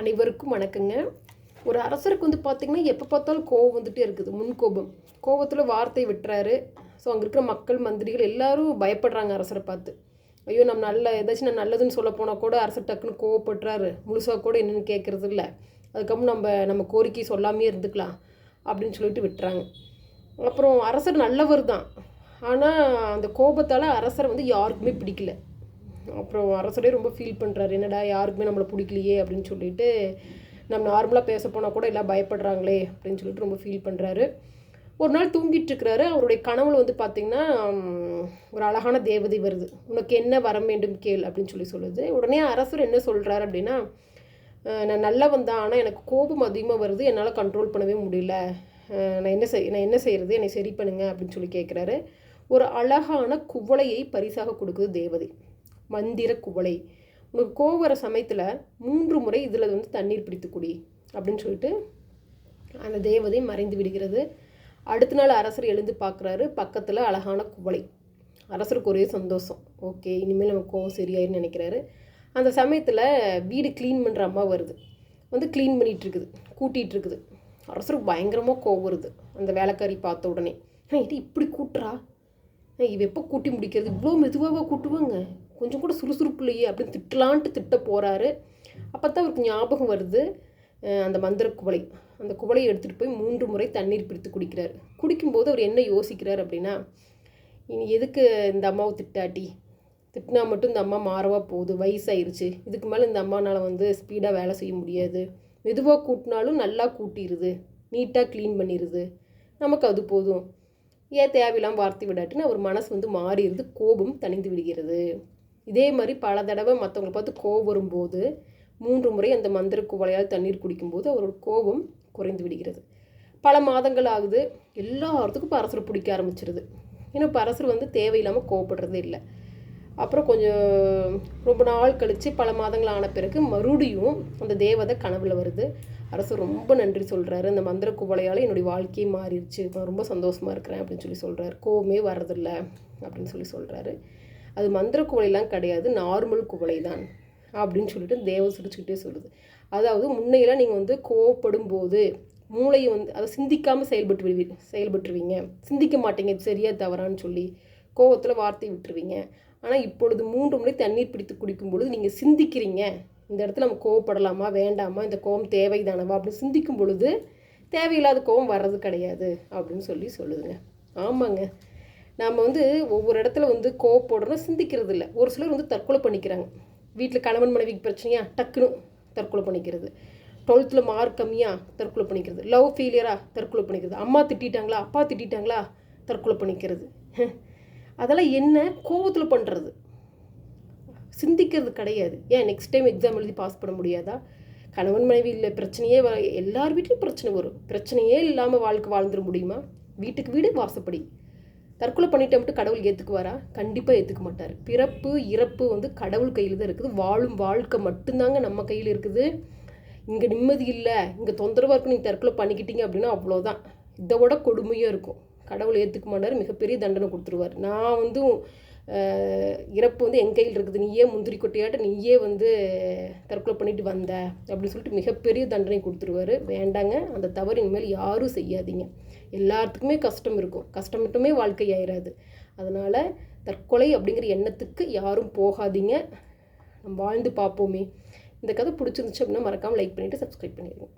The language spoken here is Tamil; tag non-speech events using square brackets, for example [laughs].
அனைவருக்கும் வணக்கங்க. ஒரு அரசருக்கு வந்து பார்த்திங்கன்னா எப்போ பார்த்தாலும் கோவம் வந்துகிட்டே இருக்குது. முன் கோபம். கோபத்தில் வார்த்தை விட்டுறாரு. ஸோ அங்கே இருக்கிற மக்கள் மந்திரிகள் எல்லாரும் பயப்படுறாங்க அரசரை பார்த்து. ஐயோ நம்ம நல்ல ஏதாச்சும் நான் நல்லதுன்னு சொல்ல போனால் கூட அரசர் டக்குன்னு கோவப்படுறாரு. முழுசாக கூட என்னென்னு கேட்குறது இல்லை. அதுக்கப்புறம் நம்ம நம்ம கோரிக்கை சொல்லாமே இருந்துக்கலாம் அப்படின்னு சொல்லிட்டு விட்டுறாங்க. அப்புறம் அரசர் நல்லவர் தான். ஆனால் அந்த கோபத்தால் அரசரை வந்து யாருக்குமே பிடிக்கல. அப்புறம் அரசரே ரொம்ப ஃபீல் பண்ணுறாரு என்னடா யாருக்குமே நம்மளை பிடிக்கலையே அப்படின்னு சொல்லிட்டு நம்ம நார்மலாக பேச போனால் கூட எல்லாம் பயப்படுறாங்களே அப்படின்னு சொல்லிட்டு ரொம்ப ஃபீல் பண்ணுறாரு ஒரு நாள் தூங்கிட்டு இருக்கிறாரு. அவருடைய கனவுல வந்து பார்த்திங்கன்னா ஒரு அழகான தேவதை வருது. உனக்கு என்ன வரம் வேண்டும் கேள் அப்படின்னு சொல்லி சொல்லுது. உடனே அரசர் என்ன சொல்கிறாரு அப்படின்னா நான் நல்லா வந்தேன் ஆனால் எனக்கு கோபம் அதிகமாக வருது. என்னால் கண்ட்ரோல் பண்ணவே முடியல. நான் என்ன செய் நான் என்ன செய்கிறது என்னை சரி பண்ணுங்க அப்படின்னு சொல்லி கேட்குறாரு ஒரு அழகான குவளையை பரிசாக கொடுக்குது தேவதை. மந்திர குவளை. உனக்கு கோவம் வர சமயத்தில் மூன்று முறை இதில் வந்து தண்ணீர் பிடித்து குடி அப்படின்னு சொல்லிட்டு அந்த தேவதை மறைந்து விடுகிறது. அடுத்த நாள் அரசர் எழுந்து பார்க்குறாரு. பக்கத்தில் அழகான குவளை. அரசருக்கு ஒரே சந்தோஷம். ஓகே இனிமேல் நம்ம கோவம் சரியாயிருன்னு நினைக்கிறாரு. அந்த சமயத்தில் வீடு க்ளீன் பண்ணுற அம்மா வருது. வந்து க்ளீன் பண்ணிகிட்டு இருக்குது கூட்டிகிட்டு அரசருக்கு பயங்கரமாக கோவம் வருது. அந்த வேலைக்காரி பார்த்த உடனே இது இப்படி கூட்டுறா? இவ எப்போ கூட்டி முடிக்கிறது? இவ்வளோ மெதுவாக கூட்டுவாங்க? கொஞ்சம் கூட சுறுசுறுப்பு இல்லையே அப்படின்னு திட்டலான்ட்டு திட்ட போகிறாரு அப்போ தான் அவருக்கு ஞாபகம் வருது அந்த மந்திர குவளை. அந்த குவளையை எடுத்துகிட்டு போய் மூன்று முறை தண்ணீர் பிடித்து குடிக்கிறார். குடிக்கும்போது அவர் என்ன யோசிக்கிறார் அப்படின்னா இனி எதுக்கு இந்த அம்மாவை திட்டாட்டி? திட்டினா மட்டும் இந்த அம்மா மாறவா போகுது வயசாயிருச்சு. இதுக்கு மேலே இந்த அம்மானால் வந்து ஸ்பீடாக வேலை செய்ய முடியாது. மெதுவாக கூட்டினாலும் நல்லா கூட்டிடுது நீட்டாக க்ளீன் பண்ணிடுது நமக்கு அது போதும். ஏன் தேவையில்லாமல் வார்த்தை விடாட்டின்னு அவர் மனசு வந்து மாறிடுது கோபம் தணிந்து விடுகிறது. இதே மாதிரி பல தடவை மற்றவங்களை பார்த்து கோபம் வரும்போது மூன்று முறை அந்த மந்திர குவளையால் தண்ணீர் குடிக்கும்போது அவரோட கோபம் குறைந்து விடுகிறது. பல மாதங்கள் ஆகுது எல்லாத்துக்கும் இப்போ அரசரை பிடிக்க ஆரம்பிச்சிருது. ஏன்னா இப்போ அரசர் வந்து தேவையில்லாமல் கோவப்படுறதே இல்லை. அப்புறம் கொஞ்சம் ரொம்ப நாள் கழித்து பல மாதங்கள் ஆன பிறகு மறுபடியும் அந்த தேவதை கனவில் வருது. அரசு ரொம்ப நன்றி சொல்கிறாரு அந்த மந்திர குவளையால் என்னுடைய வாழ்க்கையே மாறிடுச்சு. நான் ரொம்ப சந்தோஷமாக இருக்கிறேன் அப்படின்னு சொல்லி சொல்கிறாரு கோவமே வர்றதில்ல அப்படின்னு சொல்லி சொல்கிறாரு அது மந்திர குவளைலாம் கிடையாது நார்மல் குவளை தான் அப்படின்னு சொல்லிட்டு தேவ சிரிச்சுக்கிட்டே சொல்லுது. அதாவது முன்னையெல்லாம் நீங்கள் வந்து கோவப்படும் போது மூளையை வந்து அதை சிந்திக்காமல் செயல்பட்டு விடுவீங்க செயல்பட்டுருவீங்க. சிந்திக்க மாட்டீங்க இது சரியா தவறான்னு சொல்லி கோவத்தில் வார்த்தை விட்டுருவீங்க. ஆனால் இப்பொழுது மூன்று முறை தண்ணீர் பிடித்து குடிக்கும் பொழுது நீங்கள் சிந்திக்கிறீங்க. இந்த இடத்துல நம்ம கோவப்படலாமா வேண்டாமா இந்த கோவம் தேவைதானவா அப்படின்னு சிந்திக்கும் பொழுது தேவையில்லாத கோவம் வர்றது கிடையாது அப்படின்னு சொல்லி சொல்லுதுங்க. ஆமாங்க. நாம் வந்து ஒவ்வொரு இடத்துல வந்து கோவப்படுறோம் சிந்திக்கிறது இல்லை ஒரு சிலர் வந்து தற்கொலை பண்ணிக்கிறாங்க. வீட்டில் கணவன் மனைவிக்கு பிரச்சனையா? டக்குன்னு தற்கொலை பண்ணிக்கிறது. டுவெல்த்தில் மார்க் கம்மியாக தற்கொலை பண்ணிக்கிறது. லவ் ஃபெயிலியராக தற்கொலை பண்ணிக்கிறது. அம்மா திட்டிட்டாங்களா? அப்பா திட்டிட்டாங்களா? தற்கொலை பண்ணிக்கிறது. [laughs] அதெல்லாம் என்ன? கோவத்தில் பண்ணுறது சிந்திக்கிறது கிடையாது. ஏன்? நெக்ஸ்ட் டைம் எக்ஸாம் எழுதி பாஸ் பண்ண முடியாதா? கணவன் மனைவி இல்லை பிரச்சனையே வ எல்லார் வீட்லேயும் பிரச்சனை வரும். பிரச்சனையே இல்லாமல் வாழ்க்கை வாழ்ந்துட முடியுமா? வீட்டுக்கு வீடு வாசப்படி. தற்கொலை பண்ணிட்டு மட்டும் கடவுள் ஏற்றுக்குவாரா கண்டிப்பாக ஏற்றுக்க மாட்டார். பிறப்பு இறப்பு வந்து கடவுள் கையில் தான் இருக்குது. வாழும் வாழ்க்கை மட்டும்தாங்க நம்ம கையில் இருக்குது. இங்கே நிம்மதி இல்லை. இங்கே தொந்தரவாக இருக்கும் நீங்கள் தற்கொலை பண்ணிக்கிட்டீங்க அப்படின்னா அவ்வளோதான் இதை விட கொடுமையாக இருக்கும். கடவுள் ஏற்றுக்க மாட்டார். மிகப்பெரிய தண்டனை கொடுத்துருவார். நான் வந்து இறப்பு வந்து என் கையில் இருக்குது. நீயே முந்திரி கொட்டையாட்ட நீயே வந்து தற்கொலை பண்ணிட்டு வந்த அப்படின்னு சொல்லிட்டு மிகப்பெரிய தண்டனை கொடுத்துருவாரு. வேண்டாங்க. அந்த தவறு இனிமேல் யாரும் செய்யாதீங்க. எல்லாத்துக்குமே கஷ்டம் இருக்கும். கஷ்டம் மட்டுமே வாழ்க்கை ஆயிராது. அதனால் தற்கொலை அப்படிங்கிற எண்ணத்துக்கு யாரும் போகாதீங்க. நம்ம வாழ்ந்து பார்ப்போமே. இந்த கதை பிடிச்சிருந்துச்சு அப்படின்னா மறக்காமல் லைக் பண்ணிவிட்டு சப்ஸ்கிரைப் பண்ணிடுங்க.